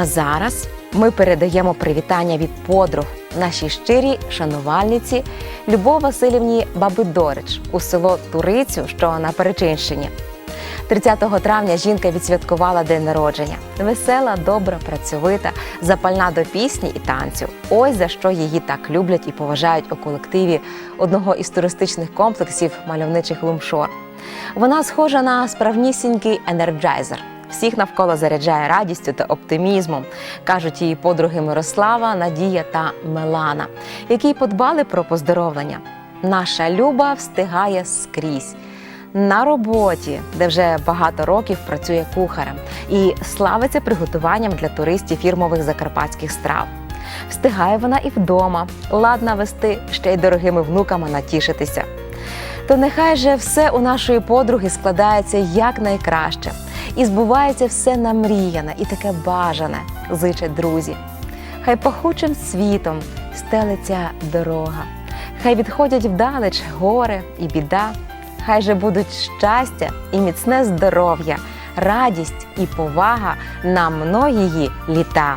А зараз ми передаємо привітання від подруг нашій щирій шанувальниці Любов Васильівні Бабидорич у село Турицю, що на Перечинщині. 30 травня жінка відсвяткувала день народження. Весела, добра, працьовита, запальна до пісні і танцю. Ось за що її так люблять і поважають у колективі одного із туристичних комплексів мальовничих Лумшор. Вона схожа на справнісінький енерджайзер. Всіх навколо заряджає радістю та оптимізмом, кажуть її подруги Мирослава, Надія та Мелана, які подбали про поздоровлення. Наша Люба встигає скрізь на роботі, де вже багато років працює кухарем, і славиться приготуванням для туристів фірмових закарпатських страв. Встигає вона і вдома, ладна вести ще й дорогими внуками натішитися. То нехай же все у нашої подруги складається якнайкраще, і збувається все намріяне і таке бажане, зичать друзі. Хай пахучим світом стелиться дорога, хай відходять вдалеч горе і біда, хай же будуть щастя і міцне здоров'я, радість і повага на многії літа.